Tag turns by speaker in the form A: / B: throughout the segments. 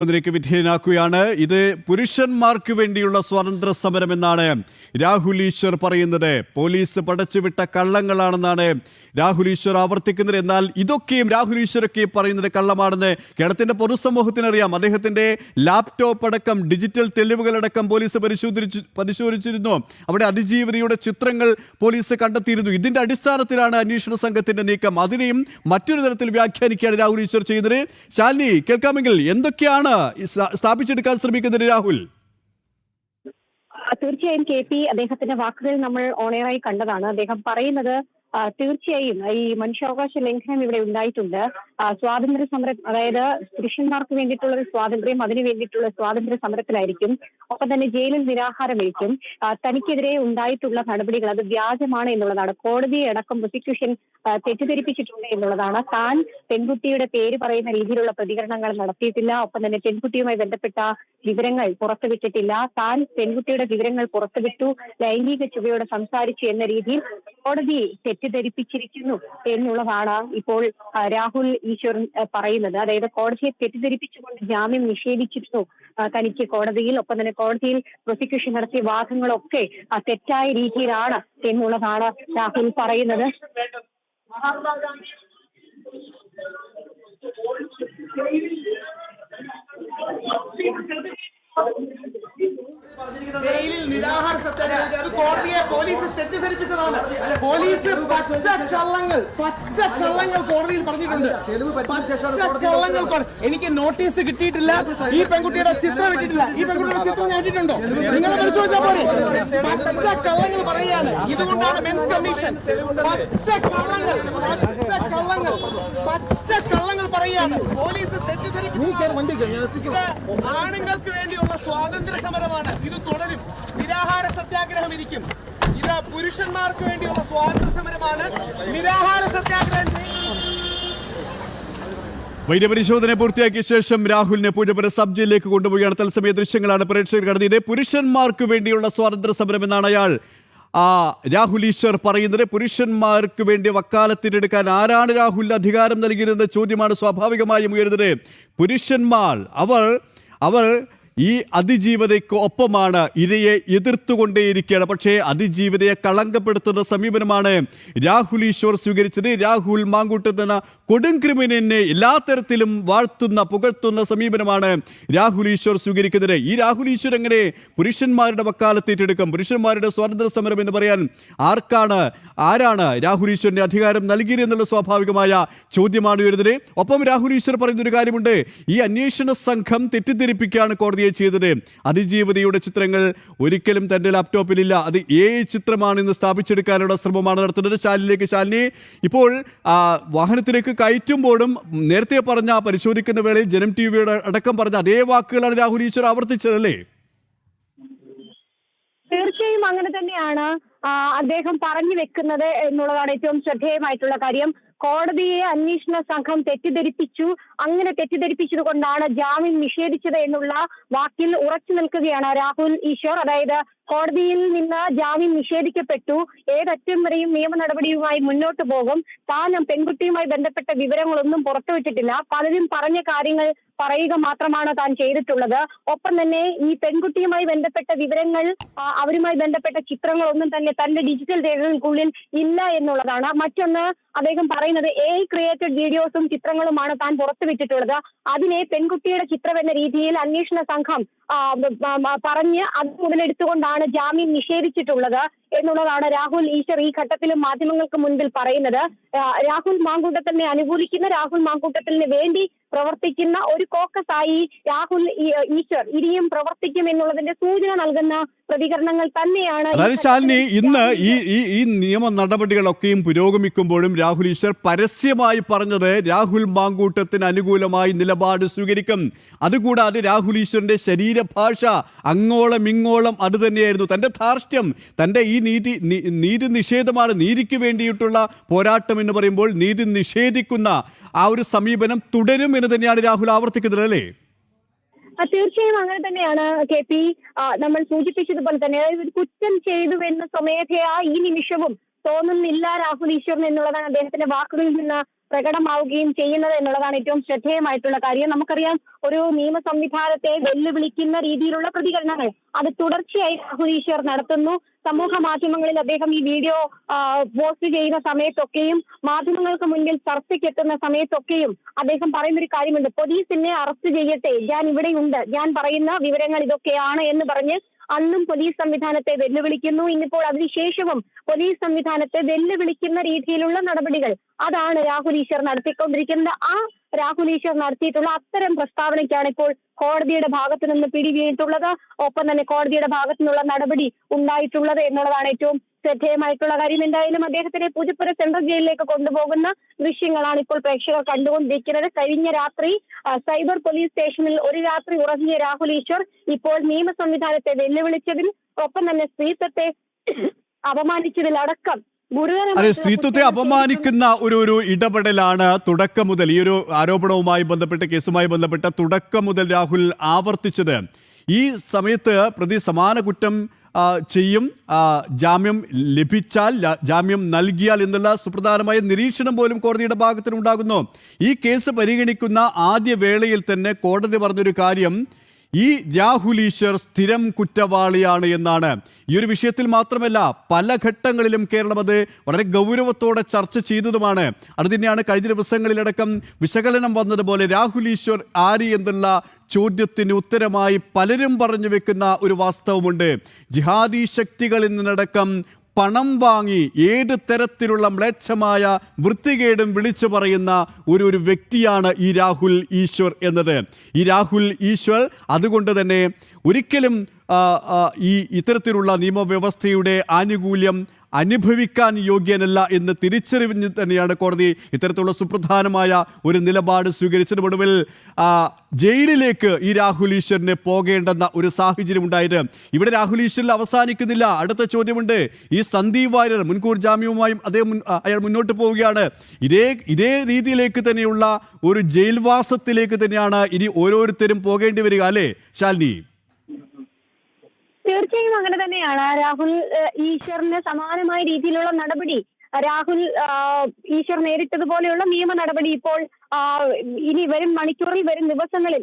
A: ിലേക്ക് വിധേയനാക്കുകയാണ്. ഇത് പുരുഷന്മാർക്ക് വേണ്ടിയുള്ള സ്വാതന്ത്ര്യ സമരം എന്നാണ് രാഹുൽ ഈശ്വർ പറയുന്നത്. പോലീസ് പടച്ചുവിട്ട കള്ളങ്ങളാണെന്നാണ് രാഹുൽ ഈശ്വർ ആവർത്തിക്കുന്നത് എന്നാൽ ഇതൊക്കെയും രാഹുൽ ഈശ്വരൊക്കെ പറയുന്നത് കള്ളമാണെന്ന് കേരളത്തിന്റെ പൊതുസമൂഹത്തിനറിയാം. അദ്ദേഹത്തിന്റെ ലാപ്ടോപ്പ് അടക്കം ഡിജിറ്റൽ തെളിവുകളടക്കം പോലീസ് പരിശോധിച്ച് പരിശോധിച്ചിരുന്നു. അവിടെ അതിജീവിതയുടെ ചിത്രങ്ങൾ പോലീസ് കണ്ടെത്തിയിരുന്നു. ഇതിന്റെ അടിസ്ഥാനത്തിലാണ് അന്വേഷണ സംഘത്തിന്റെ നീക്കം. അതിനെയും മറ്റൊരു തരത്തിൽ വ്യാഖ്യാനിക്കുകയാണ് രാഹുൽ ഈശ്വർ ചെയ്തത് ശാലിനി കേൾക്കാമെങ്കിൽ എന്തൊക്കെയാണ് സ്ഥാപിച്ചെടുക്കാൻ ശ്രമിക്കുന്നത് രാഹുൽ?
B: തീർച്ചയായും കെ പി അദ്ദേഹത്തിന്റെ വാക്കുകൾ നമ്മൾ ഓണറായി കണ്ടതാണ്. അദ്ദേഹം പറയുന്നത് തീർച്ചയായും. ഈ മനുഷ്യാവകാശ ലംഘനം ഇവിടെ ഉണ്ടായിട്ടുണ്ട്. സ്വാതന്ത്ര്യ സമരം അതായത് പുരുഷന്മാർക്ക് വേണ്ടിയിട്ടുള്ള ഒരു സ്വാതന്ത്ര്യം അതിനു വേണ്ടിയിട്ടുള്ള സ്വാതന്ത്ര്യ സമരത്തിലായിരിക്കും. ഒപ്പം തന്നെ ജയിലിൽ നിരാഹാരമേക്കും തനിക്കെതിരെ ഉണ്ടായിട്ടുള്ള നടപടികൾ അത് വ്യാജമാണ് എന്നുള്ളതാണ്. കോടതിയെ അടക്കം പ്രോസിക്യൂഷൻ തെറ്റിദ്ധരിപ്പിച്ചിട്ടുണ്ട് എന്നുള്ളതാണ്. താൻ പെൺകുട്ടിയുടെ പേര് പറയുന്ന രീതിയിലുള്ള പ്രതികരണങ്ങൾ നടത്തിയിട്ടില്ല. ഒപ്പം തന്നെ പെൺകുട്ടിയുമായി ബന്ധപ്പെട്ട വിവരങ്ങൾ പുറത്തുവിട്ടിട്ടില്ല. താൻ പെൺകുട്ടിയുടെ വിവരങ്ങൾ പുറത്തുവിട്ടു. ലൈംഗിക ചുവയോടെ സംസാരിച്ചു എന്ന രീതിയിൽ കോടതി തെറ്റിദ്ധരിപ്പിച്ചിരിക്കുന്നു എന്നുള്ളതാണ് ഇപ്പോൾ രാഹുൽ ഈശ്വർ ആ, പറയുന്നത്. അതായത് കോടതിയെ തെറ്റിദ്ധരിപ്പിച്ചുകൊണ്ട് ജാമ്യം നിഷേധിച്ചിരുന്നു. തനിക്ക് കോടതിയിൽ ഒപ്പം തന്നെ കോടതിയിൽ പ്രോസിക്യൂഷൻ നടത്തിയ വാദങ്ങളൊക്കെ തെറ്റായ രീതിയിലാണ് എന്നുള്ളതാണ് രാഹുൽ പറയുന്നത്.
C: ജയിലിൽ നിരാഹാര സത്യാഗ്രഹം അത് കോടതിയെ പോലീസ് തെറ്റിദ്ധരിപ്പിച്ചതാണ്. പോലീസ് പച്ച കള്ളങ്ങൾ പച്ച കള്ളങ്ങൾ കോടതിയിൽ പറഞ്ഞിട്ടുണ്ട് പച്ച കള്ളങ്ങൾ എനിക്ക് നോട്ടീസ് കിട്ടിയിട്ടില്ല. ഈ പെൺകുട്ടിയുടെ ചിത്രം ഇട്ടിട്ടില്ല ഈ പെൺകുട്ടിയുടെ ചിത്രം ഞാൻ ഇട്ടിട്ടുണ്ടോ? നിങ്ങൾ പരിശോധിച്ചാൽ പോരെ? പച്ച കള്ളങ്ങൾ പറയുകയാണ്. ഇതുകൊണ്ടാണ് മെൻസ് കമ്മീഷൻ പച്ച കള്ളങ്ങൾ കള്ളങ്ങൾ പച്ച കള്ളങ്ങൾ പറയുകയാണ്. പോലീസ് തെറ്റിദ്ധരിപ്പിച്ചു ആണുങ്ങൾക്ക് വേണ്ടിയുള്ള സ്വാതന്ത്ര്യ സമരമാണ് ഇത് തുടരും. നിരാഹാര സത്യാഗ്രഹം ഇരിക്കും. ഇത് പുരുഷന്മാർക്ക് വേണ്ടിയുള്ള സ്വാതന്ത്ര്യ സമരമാണ് നിരാഹാര സത്യാഗ്രഹം
A: വൈദ്യപരിശോധന പൂർത്തിയാക്കിയ ശേഷം രാഹുലിനെ പൂജപുര സബ് ജയിലിലേക്ക് കൊണ്ടുപോവുകയാണ് തത്സമയ ദൃശ്യങ്ങളാണ് പ്രേക്ഷകർ കണ്ടത്. ഇത് പുരുഷന്മാർക്ക് വേണ്ടിയുള്ള സ്വാതന്ത്ര്യ സമരം എന്നാണ് അയാൾ ആ രാഹുൽ ഈശ്വർ പറയുന്നത് പുരുഷന്മാർക്ക് വേണ്ടി വക്കാലത്തിനെടുക്കാൻ ആരാണ് രാഹുലിന് അധികാരം നൽകിയതെന്ന ചോദ്യമാണ് സ്വാഭാവികമായും ഉയരുന്നത്. പുരുഷന്മാർ അവൾ അവർ ഈ അതിജീവതയ്ക്ക് ഒപ്പമാണ് ഇരയെ എതിർത്തുകൊണ്ടേയിരിക്കുകയാണ്. പക്ഷേ അതിജീവതയെ കളങ്കപ്പെടുത്തുന്ന സമീപനമാണ് രാഹുൽ ഈശ്വർ സ്വീകരിച്ചത്. രാഹുൽ മാങ്കൂട്ടത്ത് കൊടും ക്രിമിനലിനെ എല്ലാ തരത്തിലും വാഴ്ത്തുന്ന പുകഴ്ത്തുന്ന സമീപനമാണ് രാഹുൽ ഈശ്വർ സ്വീകരിക്കുന്നത്. ഈ രാഹുൽ ഈശ്വർ എങ്ങനെ പുരുഷന്മാരുടെ വക്കാലത്തേറ്റെടുക്കും പുരുഷന്മാരുടെ സ്വാതന്ത്ര്യ സമരം എന്ന് പറയാൻ ആർക്കാണ് ആരാണ് രാഹുൽ ഈശ്വറിന്റെ അധികാരം നൽകിയത് എന്നുള്ള സ്വാഭാവികമായ ചോദ്യമാണ് ഉയരുന്നത്. ഒപ്പം രാഹുൽ ഈശ്വർ പറയുന്നൊരു കാര്യമുണ്ട്. ഈ അന്വേഷണ സംഘം തെറ്റിദ്ധരിപ്പിക്കുകയാണ് കോടതിയെ ചെയ്തത്. അതിജീവതയുടെ ചിത്രങ്ങൾ ഒരിക്കലും തന്റെ ലാപ്ടോപ്പിലില്ല അത് ഏ ചിത്രമാണ് ഇന്ന് സ്ഥാപിച്ചെടുക്കാനുള്ള ശ്രമമാണ് നടത്തുന്നത്. ശാലിനിലേക്ക് ശാലിനി. ഇപ്പോൾ വാഹനത്തിലേക്ക് കയറ്റുമ്പോഴും നേരത്തെ പറഞ്ഞ പരിശോധിക്കുന്ന വേളയിൽ ജനം ടി വിയുടെ അടക്കം പറഞ്ഞ അതേ വാക്കുകളാണ് രാഹുൽ ഈശ്വർ ആവർത്തിച്ചതല്ലേ
B: തീർച്ചയായും അങ്ങനെ തന്നെയാണ്. അദ്ദേഹം പറഞ്ഞു വെക്കുന്നത് എന്നുള്ളതാണ് ഏറ്റവും ശ്രദ്ധേയമായിട്ടുള്ള കാര്യം. കോടതിയെ അന്വേഷണ സംഘം തെറ്റിദ്ധരിപ്പിച്ചു. അങ്ങനെ തെറ്റിദ്ധരിപ്പിച്ചത് കൊണ്ടാണ് ജാമ്യം നിഷേധിച്ചത് എന്നുള്ള വാക്കിൽ ഉറച്ചു നിൽക്കുകയാണ് രാഹുൽ ഈശ്വർ. അതായത് കോടതിയിൽ നിന്ന് ജാമ്യം നിഷേധിക്കപ്പെട്ടു. ഏതറ്റം വരെയും നിയമ നടപടിയുമായി മുന്നോട്ട് പോകും. താൻ പെൺകുട്ടിയുമായി ബന്ധപ്പെട്ട വിവരങ്ങളൊന്നും പുറത്തുവിട്ടിട്ടില്ല. പലരും പറഞ്ഞ കാര്യങ്ങൾ പറയുക മാത്രമാണ് താൻ ചെയ്തിട്ടുള്ളത്. ഒപ്പം തന്നെ ഈ പെൺകുട്ടിയുമായി ബന്ധപ്പെട്ട വിവരങ്ങൾ അവരുമായി ബന്ധപ്പെട്ട ചിത്രങ്ങളൊന്നും തന്നെ തന്റെ ഡിജിറ്റൽ രേഖകൾക്കുള്ളിൽ ഇല്ല എന്നുള്ളതാണ്. മറ്റൊന്ന് അദ്ദേഹം പറയുന്നത് എ ക്രിയേറ്റഡ് വീഡിയോസും ചിത്രങ്ങളുമാണ് താൻ പുറത്തുവിട്ടിട്ടുള്ളത്. അതിനെ പെൺകുട്ടിയുടെ ചിത്രം എന്ന രീതിയിൽ അന്വേഷണ സംഘം പറഞ്ഞ് അത് മുതലെടുത്തുകൊണ്ടാണ് ജാമ്യം നിഷേധിച്ചിട്ടുള്ളത് എന്നുള്ളതാണ് രാഹുൽ ഈശ്വർ ഈ ഘട്ടത്തിലും മാധ്യമങ്ങൾക്ക് മുൻപിൽ പറയുന്നത്. രാഹുൽ മാങ്കൂട്ടത്തിനെ അനുകൂലിക്കുന്ന രാഹുൽ മാങ്കൂട്ടത്തിന് വേണ്ടി പ്രവർത്തിക്കുന്ന ഒരു കോക്കസ് ആയി രാഹുൽ ഈശ്വർ ഇനിയും പ്രവർത്തിക്കും എന്നുള്ളതിന്റെ സൂചന നൽകുന്ന പ്രതികരണങ്ങൾ തന്നെയാണ് ഈ
A: അതായത് ശാലിനി ഇന്ന് ഈ ഈ നിയമ നടപടികളൊക്കെയും പുരോഗമിക്കുമ്പോഴും രാഹുൽ ഈശ്വർ പരസ്യമായി പറഞ്ഞത് രാഹുൽ മാങ്കൂട്ടത്തിന് അനുകൂലമായി നിലപാട് സ്വീകരിക്കും. അതുകൂടാതെ രാഹുൽ ഈശ്വറിന്റെ ശരീരഭാഷ അങ്ങോളം ഇങ്ങോളം അത് തന്നെയായിരുന്നു. തന്റെ ധാർഷ്ട്യം തന്റെ ഈ നീതി നീതി നിഷേധമാണ് നീതിക്ക് വേണ്ടിയിട്ടുള്ള പോരാട്ടം എന്ന് പറയുമ്പോൾ നീതി നിഷേധിക്കുന്ന ആ ഒരു സമീപനം തുടരും എന്ന് തന്നെയാണ് രാഹുൽ ആവർത്തിക്കുന്നത് അല്ലേ?
B: തീർച്ചയായും അങ്ങനെ തന്നെയാണ് കെ പി. നമ്മൾ സൂചിപ്പിച്ചതുപോലെ തന്നെ അതായത് കുറ്റം ചെയ്തു എന്ന സ്വമേധയാ ഈ നിമിഷവും തോന്നുന്നില്ല രാഹുൽ ഈശ്വരൻ എന്നുള്ളതാണ് അദ്ദേഹത്തിന്റെ വാക്കുകളിൽ നിന്ന് പ്രകടമാവുകയും ചെയ്യുന്നത് എന്നുള്ളതാണ് ഏറ്റവും ശ്രദ്ധേയമായിട്ടുള്ള കാര്യം. നമുക്കറിയാം ഒരു നിയമ സംവിധാനത്തെ വെല്ലുവിളിക്കുന്ന രീതിയിലുള്ള പ്രതികരണങ്ങൾ അത് തുടർച്ചയായി രാഹുൽ ഈശ്വർ നടത്തുന്നു. സമൂഹ മാധ്യമങ്ങളിൽ അദ്ദേഹം ഈ വീഡിയോ പോസ്റ്റ് ചെയ്യുന്ന സമയത്തൊക്കെയും മാധ്യമങ്ങൾക്ക് മുന്നിൽ ചർച്ചയ്ക്കെത്തുന്ന സമയത്തൊക്കെയും അദ്ദേഹം പറയുന്ന ഒരു കാര്യമുണ്ട്. പോലീസിനെ അറസ്റ്റ് ചെയ്യട്ടെ ഞാൻ ഇവിടെയുണ്ട്. ഞാൻ പറയുന്ന വിവരങ്ങൾ ഇതൊക്കെയാണ് എന്ന് പറഞ്ഞ് അന്നും പോലീസ് സംവിധാനത്തെ വെല്ലുവിളിക്കുന്നു. ഇന്നിപ്പോൾ അതിനുശേഷവും പോലീസ് സംവിധാനത്തെ വെല്ലുവിളിക്കുന്ന രീതിയിലുള്ള നടപടികൾ അതാണ് രാഹുൽ ഈശ്വർ നടത്തിക്കൊണ്ടിരിക്കുന്നത്. ആ രാഹുൽ ഈശ്വർ നടത്തിയിട്ടുള്ള അത്തരം പ്രസ്താവനയ്ക്കാണ് ഇപ്പോൾ കോടതിയുടെ ഭാഗത്തു നിന്ന് പിടിവീണിട്ടുള്ളത്. ഒപ്പം തന്നെ കോടതിയുടെ ഭാഗത്തു നിന്നുള്ള നടപടി ഉണ്ടായിട്ടുള്ളത് എന്നുള്ളതാണ് ഏറ്റവും ശ്രദ്ധേയമായിട്ടുള്ള കാര്യം. എന്തായാലും അദ്ദേഹത്തിനെ പൂജപ്പുര സെൻട്രൽ ജയിലിലേക്ക് കൊണ്ടുപോകുന്ന ദൃശ്യങ്ങളാണ് ഇപ്പോൾ പ്രേക്ഷകർ കണ്ടുകൊണ്ടിരിക്കുന്നത്. കഴിഞ്ഞ രാത്രി സൈബർ പോലീസ് സ്റ്റേഷനിൽ ഒരു രാത്രി ഉറങ്ങിയ രാഹുൽ ഈശ്വർ ഇപ്പോൾ നിയമ സംവിധാനത്തെ വെല്ലുവിളിച്ചതിൽ ഒപ്പം തന്നെ സ്ത്രീത്വത്തെ അപമാനിച്ചതിലടക്കം
A: അതെ സ്ത്രീത്വത്തെ അപമാനിക്കുന്ന ഒരു ഒരു ഇടപെടലാണ് തുടക്കം മുതൽ ഈ ഒരു ആരോപണവുമായി ബന്ധപ്പെട്ട കേസുമായി ബന്ധപ്പെട്ട തുടക്കം മുതൽ രാഹുൽ ആവർത്തിച്ചത്. ഈ സമയത്ത് പ്രതി സമാന കുറ്റം ചെയ്യും. ജാമ്യം ലഭിച്ചാൽ ജാമ്യം നൽകിയാൽ എന്നുള്ള സുപ്രധാനമായ നിരീക്ഷണം പോലും കോടതിയുടെ ഭാഗത്തിനുണ്ടാകുന്നു. ഈ കേസ് പരിഗണിക്കുന്ന ആദ്യ വേളയിൽ തന്നെ കോടതി പറഞ്ഞൊരു കാര്യം ഈ രാഹുലീശ്വർ സ്ഥിരം കുറ്റവാളിയാണ് എന്നാണ്. ഈ ഒരു വിഷയത്തിൽ മാത്രമല്ല പല ഘട്ടങ്ങളിലും കേരളം അത് വളരെ ഗൗരവത്തോടെ ചർച്ച ചെയ്തതുമാണ്. അത് തന്നെയാണ് കഴിഞ്ഞ ദിവസങ്ങളിലടക്കം വിശകലനം വന്നതുപോലെ രാഹുൽ ഈശ്വർ ആര് എന്നുള്ള ചോദ്യത്തിന് ഉത്തരമായി പലരും പറഞ്ഞു വെക്കുന്ന ഒരു വാസ്തവമുണ്ട്. ജിഹാദി ശക്തികളിൽ നിന്നടക്കം പണം വാങ്ങി ഏത് തരത്തിലുള്ള മ്ലേച്ഛമായ വൃത്തികേടും വിളിച്ചു പറയുന്ന ഒരു ഒരു വ്യക്തിയാണ് ഈ രാഹുൽ ഈശ്വർ എന്നത്. ഈ രാഹുൽ ഈശ്വർ അതുകൊണ്ട് തന്നെ ഒരിക്കലും ഈ ഇത്തരത്തിലുള്ള നിയമവ്യവസ്ഥയുടെ ആനുകൂല്യം അനുഭവിക്കാൻ യോഗ്യനല്ല എന്ന് തിരിച്ചറിഞ്ഞ് തന്നെയാണ് കോടതി ഇത്തരത്തിലുള്ള സുപ്രധാനമായ ഒരു നിലപാട് സ്വീകരിച്ചതിന് ഒടുവിൽ ജയിലിലേക്ക് ഈ രാഹുൽ ഈശ്വറിനെ പോകേണ്ടെന്ന ഒരു സാഹചര്യം ഉണ്ടായത്. ഇവിടെ രാഹുൽ ഈശ്വറിൽ അവസാനിക്കുന്നില്ല. അടുത്ത ചോദ്യമുണ്ട്. ഈ സന്ദീപ് വാര്യർ മുൻകൂർ ജാമ്യവുമായും അദ്ദേഹം അയാൾ മുന്നോട്ട് പോവുകയാണ്. ഇതേ ഇതേ രീതിയിലേക്ക് തന്നെയുള്ള ഒരു ജയിൽവാസത്തിലേക്ക് തന്നെയാണ് ഇനി ഓരോരുത്തരും പോകേണ്ടി വരിക അല്ലേ ശാലിനി?
B: തീർച്ചയായും അങ്ങനെ തന്നെയാണ്. രാഹുൽ ഈശ്വറിന് സമാനമായ രീതിയിലുള്ള നടപടി രാഹുൽ ഈശ്വർ നേരിട്ടതുപോലെയുള്ള നിയമ നടപടി ഇപ്പോൾ ഇനി വരും മണിക്കൂറിൽ വരും ദിവസങ്ങളിൽ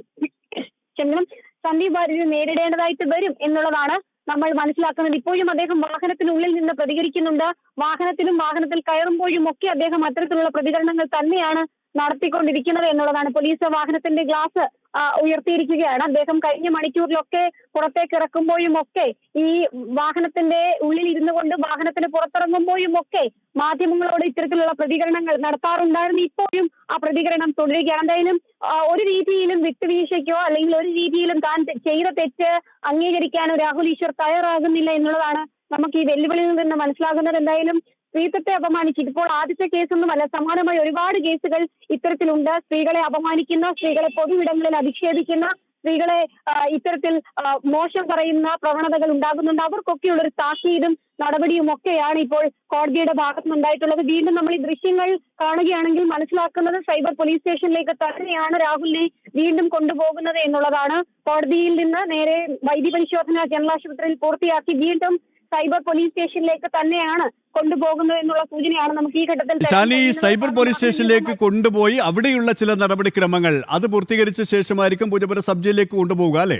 B: ക്ഷമിക്കണം സന്ദീപ് വാര്യർ നേരിടേണ്ടതായിട്ട് വരും എന്നുള്ളതാണ് നമ്മൾ മനസ്സിലാക്കുന്നത്. ഇപ്പോഴും അദ്ദേഹം വാഹനത്തിനുള്ളിൽ നിന്ന് പ്രതികരിക്കുന്നുണ്ട്. വാഹനത്തിലും വാഹനത്തിൽ കയറുമ്പോഴും ഒക്കെ അദ്ദേഹം അത്തരത്തിലുള്ള പ്രതികരണങ്ങൾ തന്നെയാണ് നടത്തിക്കൊണ്ടിരിക്കുന്നത് എന്നുള്ളതാണ്. പോലീസ് വാഹനത്തിന്റെ ഗ്ലാസ് ഉയർത്തിയിരിക്കുകയാണ്. അദ്ദേഹം കഴിഞ്ഞ മണിക്കൂറിലൊക്കെ പുറത്തേക്ക് ഇറക്കുമ്പോഴും ഒക്കെ ഈ വാഹനത്തിന്റെ ഉള്ളിൽ ഇരുന്നു കൊണ്ട് വാഹനത്തിന് പുറത്തിറങ്ങുമ്പോഴും ഒക്കെ മാധ്യമങ്ങളോട് ഇത്തരത്തിലുള്ള പ്രതികരണങ്ങൾ നടത്താറുണ്ടായിരുന്നു. ഇപ്പോഴും ആ പ്രതികരണം തുടരുകയാണ്. എന്തായാലും ഒരു രീതിയിലും വിട്ടുവീഴ്ചയ്ക്കോ അല്ലെങ്കിൽ ഒരു രീതിയിലും താൻ ചെയ്ത തെറ്റ് അംഗീകരിക്കാനോ രാഹുൽ ഈശ്വർ തയ്യാറാകുന്നില്ല എന്നുള്ളതാണ് നമുക്ക് ഈ വെല്ലുവിളിയിൽ നിന്ന് മനസ്സിലാകുന്നത്. എന്തായാലും സ്ത്രീത്വത്തെ അപമാനിക്കും. ഇപ്പോൾ ആദ്യത്തെ കേസൊന്നുമല്ല സമാനമായ ഒരുപാട് കേസുകൾ ഇത്തരത്തിലുണ്ട്. സ്ത്രീകളെ അപമാനിക്കുന്ന സ്ത്രീകളെ പൊതുവിടങ്ങളിൽ അധിക്ഷേപിക്കുന്ന സ്ത്രീകളെ ഇത്തരത്തിൽ മോശം പറയുന്ന പ്രവണതകൾ ഉണ്ടാകുന്നുണ്ട്. അവർക്കൊക്കെയുള്ള ഒരു താക്കീതും നടപടിയും ഒക്കെയാണ് ഇപ്പോൾ കോടതിയുടെ ഭാഗത്ത് വീണ്ടും നമ്മൾ ഈ ദൃശ്യങ്ങൾ കാണുകയാണെങ്കിൽ മനസ്സിലാക്കുന്നത് സൈബർ പോലീസ് സ്റ്റേഷനിലേക്ക് തന്നെയാണ് രാഹുലിനെ വീണ്ടും കൊണ്ടുപോകുന്നത് എന്നുള്ളതാണ്. കോടതിയിൽ നിന്ന് നേരെ വൈദ്യ പരിശോധന ജനറൽ ആശുപത്രിയിൽ പൂർത്തിയാക്കി. വീണ്ടും സൈബർ പോലീസ് സ്റ്റേഷനിലേക്ക് തന്നെയാണ് കൊണ്ടുപോകുന്നത് എന്നുള്ള സൂചനയാണ് നമുക്ക് ഈ ഘട്ടത്തിൽ
A: ശാലി സൈബർ പോലീസ് സ്റ്റേഷനിലേക്ക് കൊണ്ടുപോയി അവിടെയുള്ള ചില നടപടിക്രമങ്ങൾ അത് പൂർത്തീകരിച്ച ശേഷമായിരിക്കും പൂജപുര സബ് ജയിലിലേക്ക് കൊണ്ടുപോകുക അല്ലേ?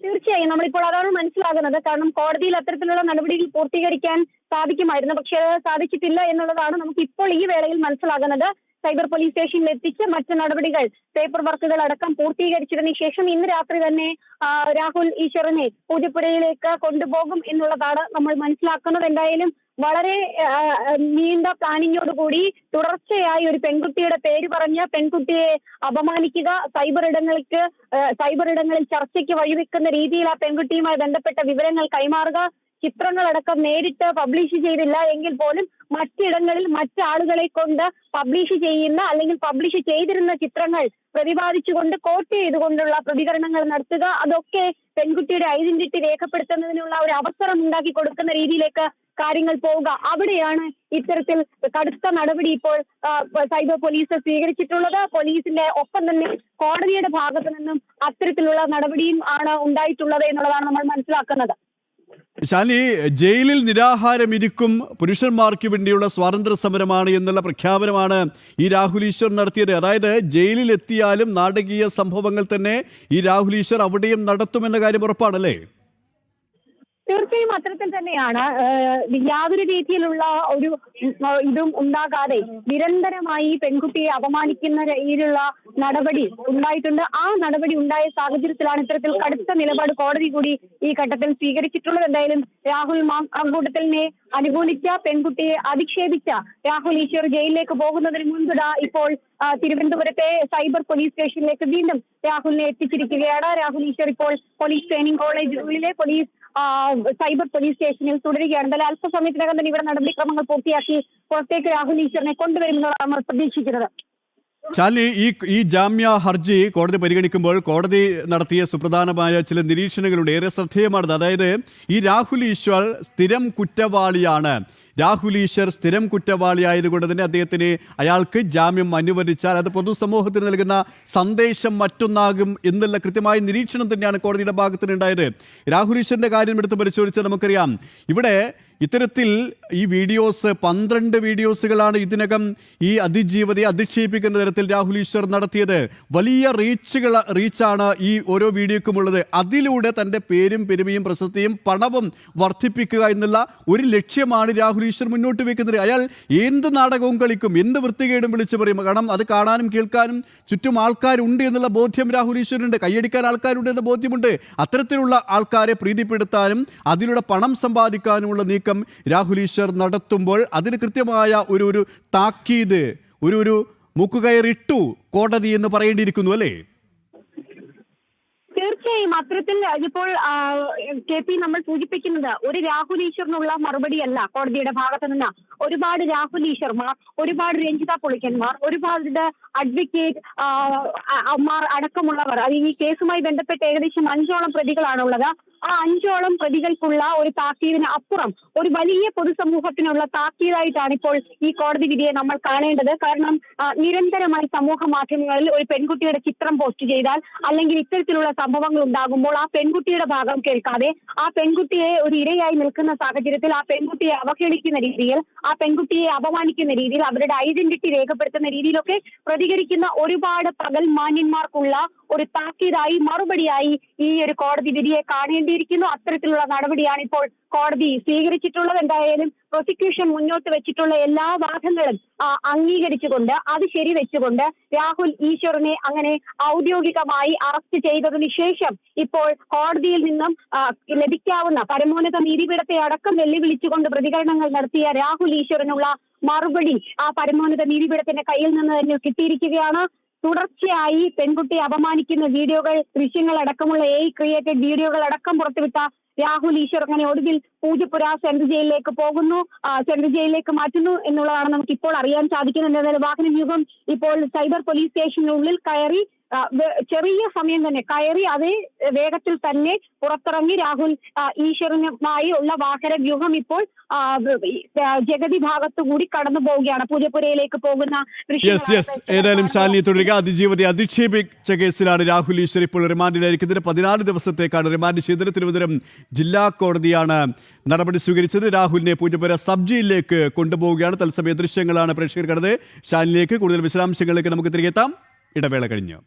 B: തീർച്ചയായും. നമ്മളിപ്പോൾ അതാണ് മനസ്സിലാകുന്നത്. കാരണം കോടതിയിൽ അത്തരത്തിലുള്ള നടപടികൾ പൂർത്തീകരിക്കാൻ സാധിക്കുമായിരുന്നു. പക്ഷേ അത് സാധിച്ചിട്ടില്ല എന്നുള്ളതാണ് നമുക്ക് ഇപ്പോൾ ഈ വേളയിൽ മനസ്സിലാകുന്നത്. സൈബർ പോലീസ് സ്റ്റേഷനിൽ എത്തിച്ച് മറ്റ് നടപടികൾ പേപ്പർ വർക്കുകൾ അടക്കം പൂർത്തീകരിച്ചതിന് ശേഷം ഇന്ന് രാത്രി തന്നെ രാഹുൽ ഈശ്വറിനെ പൂജപ്പുരയിലേക്ക് കൊണ്ടുപോകും എന്നുള്ളതാണ് നമ്മൾ മനസ്സിലാക്കുന്നത്. എന്തായാലും വളരെ നീണ്ട പ്ലാനിങ്ങോടുകൂടി തുടർച്ചയായി ഒരു പെൺകുട്ടിയുടെ പേര് പറഞ്ഞ് പെൺകുട്ടിയെ അപമാനിക്കുക സൈബർ ഇടങ്ങൾക്ക് സൈബർ ഇടങ്ങളിൽ ചർച്ചയ്ക്ക് വഴിവെക്കുന്ന രീതിയിൽ ആ പെൺകുട്ടിയുമായി ബന്ധപ്പെട്ട വിവരങ്ങൾ കൈമാറുക ചിത്രങ്ങളടക്കം നേരിട്ട് പബ്ലിഷ് ചെയ്തില്ല എങ്കിൽ പോലും മറ്റിടങ്ങളിൽ മറ്റാളുകളെ കൊണ്ട് പബ്ലിഷ് ചെയ്യുന്ന അല്ലെങ്കിൽ പബ്ലിഷ് ചെയ്തിരുന്ന ചിത്രങ്ങൾ പ്രതിപാദിച്ചുകൊണ്ട് കോട്ട് ചെയ്തുകൊണ്ടുള്ള പ്രതികരണങ്ങൾ നടത്തുക അതൊക്കെ പെൺകുട്ടിയുടെ ഐഡന്റിറ്റി രേഖപ്പെടുത്തുന്നതിനുള്ള ഒരു അവസരം ഉണ്ടാക്കി കൊടുക്കുന്ന രീതിയിലേക്ക് കാര്യങ്ങൾ പോവുക. അവിടെയാണ് ഇത്തരത്തിൽ കടുത്ത നടപടി ഇപ്പോൾ സൈബർ പോലീസ് സ്വീകരിച്ചിട്ടുള്ളത്. പോലീസിന്റെ ഒപ്പം തന്നെ കോടതിയുടെ ഭാഗത്തു നിന്നും അത്തരത്തിലുള്ള നടപടിയും ആണ് ഉണ്ടായിട്ടുള്ളത് എന്നുള്ളതാണ് നമ്മൾ മനസ്സിലാക്കുന്നത്.
A: ശാലി ജയിലിൽ നിരാഹാരം ഇരിക്കും പുരുഷന്മാർക്ക് വേണ്ടിയുള്ള സ്വാതന്ത്ര്യ സമരമാണ് എന്നുള്ള പ്രഖ്യാപനമാണ് ഈ രാഹുൽ ഈശ്വർ നടത്തിയത്. അതായത് ജയിലിൽ എത്തിയാലും നാടകീയ സംഭവങ്ങൾ തന്നെ ഈ രാഹുൽ ഈശ്വർ അവിടെയും നടത്തുമെന്ന കാര്യം ഉറപ്പാണല്ലേ?
B: തീർച്ചയായും അത്തരത്തിൽ തന്നെയാണ് യാതൊരു രീതിയിലുള്ള ഒരു ഇതും ഉണ്ടാകാതെ നിരന്തരമായി പെൺകുട്ടിയെ അപമാനിക്കുന്ന രീതിയിലുള്ള നടപടി ഉണ്ടായിട്ടുണ്ട്. ആ നടപടി ഉണ്ടായ സാഹചര്യത്തിലാണ് ഇത്തരത്തിൽ കടുത്ത നിലപാട് കോടതി കൂടി ഈ ഘട്ടത്തിൽ സ്വീകരിച്ചിട്ടുള്ളത്. എന്തായാലും രാഹുൽ മാങ്കൂട്ടത്തിലിനെ അനുകൂലിച്ച പെൺകുട്ടിയെ അധിക്ഷേപിച്ച രാഹുൽ ഈശ്വർ ജയിലിലേക്ക് പോകുന്നതിന് മുൻപിട ഇപ്പോൾ തിരുവനന്തപുരത്തെ സൈബർ പോലീസ് സ്റ്റേഷനിലേക്ക് വീണ്ടും രാഹുലിനെ എത്തിച്ചിരിക്കുകയാണ്. രാഹുൽ ഈശ്വർ ഇപ്പോൾ പോലീസ് ട്രെയിനിങ് കോളേജിലെ പോലീസ് സൈബർ പോലീസ് സ്റ്റേഷനിൽ തുടരുകയാണ്. എന്തായാലും അല്പസമയത്തിനകം തന്നെ ഇവിടെ നടപടിക്രമങ്ങൾ പൂർത്തിയാക്കി പുറത്തേക്ക് രാഹുൽ ഈശ്വറിനെ കൊണ്ടുവരുമെന്നാണ് പ്രതീക്ഷിക്കുന്നത്.
A: ചാലി ഈ ഈ ജാമ്യ ഹർജി കോടതി പരിഗണിക്കുമ്പോൾ കോടതി നടത്തിയ സുപ്രധാനമായ ചില നിരീക്ഷണങ്ങളുണ്ട് ഏറെ ശ്രദ്ധേയമാണത്. അതായത് ഈ രാഹുൽ ഈശ്വർ സ്ഥിരം കുറ്റവാളിയാണ്. രാഹുൽ ഈശ്വർ സ്ഥിരം കുറ്റവാളിയായതുകൊണ്ട് തന്നെ അദ്ദേഹത്തിന് അയാൾക്ക് ജാമ്യം അനുവദിച്ചാൽ അത് പൊതുസമൂഹത്തിന് നൽകുന്ന സന്ദേശം മറ്റൊന്നാകും എന്നുള്ള കൃത്യമായ നിരീക്ഷണം തന്നെയാണ് കോടതിയുടെ ഭാഗത്തുനിന്നുണ്ടായത് രാഹുൽ കാര്യം എടുത്ത് പരിശോധിച്ചാൽ നമുക്കറിയാം. ഇവിടെ ഇത്തരത്തിൽ ഈ വീഡിയോസ് പന്ത്രണ്ട് വീഡിയോസുകളാണ് ഇതിനകം ഈ അതിജീവതയെ അധിക്ഷേപിക്കുന്ന തരത്തിൽ രാഹുൽ ഈശ്വർ നടത്തിയത്. വലിയ റീച്ചുകൾ റീച്ചാണ് ഈ ഓരോ വീഡിയോക്കുമുള്ളത്. അതിലൂടെ തന്റെ പേരും പെരുമയും പ്രശസ്തിയും പണവും വർദ്ധിപ്പിക്കുക എന്നുള്ള ഒരു ലക്ഷ്യമാണ് രാഹുൽ ഈശ്വർ മുന്നോട്ട് വെക്കുന്നത്. അയാൾ എന്ത് നാടകവും കളിക്കും എന്ത് വൃത്തികേടും വിളിച്ചു പറയും. കാരണം അത് കാണാനും കേൾക്കാനും ചുറ്റും ആൾക്കാരുണ്ട് എന്നുള്ള ബോധ്യം രാഹുൽ ഈശ്വരനുണ്ട് കൈയടിക്കാൻ ആൾക്കാരുണ്ട് എന്ന ബോധ്യമുണ്ട്. അത്തരത്തിലുള്ള ആൾക്കാരെ പ്രീതിപ്പെടുത്താനും അതിലൂടെ പണം സമ്പാദിക്കാനുമുള്ള നീക്കം രാഹുൽ ഈശ്വർ നടത്തുമ്പോൾ അതിന് കൃത്യമായ ഒരു ഒരു താക്കീത് ഒരു ഒരു മുക്കുകയറിട്ടു കോടതി എന്ന് പറയേണ്ടിയിരിക്കുന്നു അല്ലേ?
B: തീർച്ചയായും. അത്തരത്തിൽ ഇപ്പോൾ കെ പി നമ്മൾ സൂചിപ്പിക്കുന്നത് ഒരു രാഹുൽ ഈശ്വറിനുള്ള മറുപടിയല്ല കോടതിയുടെ ഭാഗത്തു നിന്ന്. ഒരുപാട് രാഹുൽ ഈശ്വർമാർ ഒരുപാട് രഞ്ജിത പുളിക്കന്മാർ ഒരുപാട് അഡ്വക്കേറ്റ് മാർ അടക്കമുള്ളവർ അത് ഈ കേസുമായി ബന്ധപ്പെട്ട് ഏകദേശം അഞ്ചോളം പ്രതികളാണുള്ളത്. ആ അഞ്ചോളം പ്രതികൾക്കുള്ള ഒരു താക്കീതിന് അപ്പുറം ഒരു വലിയ പൊതുസമൂഹത്തിനുള്ള താക്കീതായിട്ടാണ് ഇപ്പോൾ ഈ കോടതി വിധിയെ നമ്മൾ കാണേണ്ടത്. കാരണം നിരന്തരമായി സമൂഹ മാധ്യമങ്ങളിൽ ഒരു പെൺകുട്ടിയുടെ ചിത്രം പോസ്റ്റ് ചെയ്താൽ അല്ലെങ്കിൽ ഇത്തരത്തിലുള്ള സംഭവങ്ങൾ ഉണ്ടാകുമ്പോൾ ആ പെൺകുട്ടിയുടെ ഭാഗം കേൾക്കാതെ ആ പെൺകുട്ടിയെ ഒരു ഇരയായി നിൽക്കുന്ന സാഹചര്യത്തിൽ ആ പെൺകുട്ടിയെ അവഹേളിക്കുന്ന രീതിയിൽ ആ പെൺകുട്ടിയെ അപമാനിക്കുന്ന രീതിയിൽ അവരുടെ ഐഡന്റിറ്റി രേഖപ്പെടുത്തുന്ന രീതിയിലൊക്കെ പ്രതികരിക്കുന്ന ഒരുപാട് പകൽ മാന്യന്മാർക്കുള്ള ഒരു താക്കീതായി മറുപടിയായി ഈ ഒരു കോടതി വിധിയെ കാണേണ്ടിയിരിക്കുന്നു. അത്തരത്തിലുള്ള നടപടിയാണ് ഇപ്പോൾ കോടതി സ്വീകരിച്ചിട്ടുള്ളത്. എന്തായാലും പ്രോസിക്യൂഷൻ മുന്നോട്ട് വെച്ചിട്ടുള്ള എല്ലാ വാദങ്ങളും അംഗീകരിച്ചുകൊണ്ട് അത് ശരിവെച്ചുകൊണ്ട് രാഹുൽ ഈശ്വറിനെ അങ്ങനെ ഔദ്യോഗികമായി അറസ്റ്റ് ചെയ്തതിനു ശേഷം ഇപ്പോൾ കോടതിയിൽ നിന്നും ലഭിക്കാവുന്ന പരമോന്നത നീതിപീഠത്തെ അടക്കം വെല്ലുവിളിച്ചുകൊണ്ട് പ്രതികരണങ്ങൾ നടത്തിയ രാഹുൽ ഈശ്വറിനുള്ള മറുപടി ആ പരമോന്നത നീതിപീഠത്തിന്റെ കയ്യിൽ നിന്ന് തന്നെ കിട്ടിയിരിക്കുകയാണ്. തുടർച്ചയായി പെൺകുട്ടിയെ അപമാനിക്കുന്ന വീഡിയോകൾ ദൃശ്യങ്ങൾ അടക്കമുള്ള എ ക്രിയേറ്റഡ് വീഡിയോകൾ അടക്കം പുറത്തുവിട്ട രാഹുൽ ഈശ്വർ അങ്ങനെ ഒടുവിൽ പൂജപ്പുര സെൻട്രൽ ജയിലിലേക്ക് പോകുന്നു. സെൻട്രൽ ജയിലിലേക്ക് മാറ്റുന്നു എന്നുള്ളതാണ് നമുക്ക് ഇപ്പോൾ അറിയാൻ സാധിക്കുന്നത്. എന്തായാലും വാഹന വ്യൂഹം ഇപ്പോൾ സൈബർ പോലീസ് സ്റ്റേഷനുള്ളിൽ കയറി ചെറിയ സമയം തന്നെ കയറി അതേ വേഗത്തിൽ തന്നെ പുറത്തിറങ്ങി രാഹുൽ ഈശ്വരനുമായി ഉള്ള വാഹന വ്യൂഹം ഇപ്പോൾ ജഗതി ഭാഗത്തു കൂടി കടന്നു പോവുകയാണ്. പൂജപ്പുരയിലേക്ക് പോകുന്ന
A: യെസ് യെസ് ഏതായാലും ശാലിനി തുടരുക. അതിജീവിത അധിക്ഷേപിച്ച കേസിലാണ് രാഹുൽ ഈശ്വർ ഇപ്പോൾ റിമാൻഡിലായിരിക്കുന്നത് പതിനാല് ദിവസത്തേക്കാണ് റിമാൻഡ് ചെയ്തത്. തിരുവനന്തപുരം ജില്ലാ കോടതിയാണ് നടപടി സ്വീകരിച്ചത്. രാഹുലിനെ പൂജപ്പുര സബ് ജയിലിലേക്ക് കൊണ്ടുപോവുകയാണ്. തത്സമയ ദൃശ്യങ്ങളാണ് പ്രേക്ഷകർ കണ്ടത്. ശാലിനിലേക്ക് കൂടുതൽ വിശദാംശങ്ങളിലേക്ക് നമുക്ക് തിരികെത്താം ഇടവേള കഴിഞ്ഞു.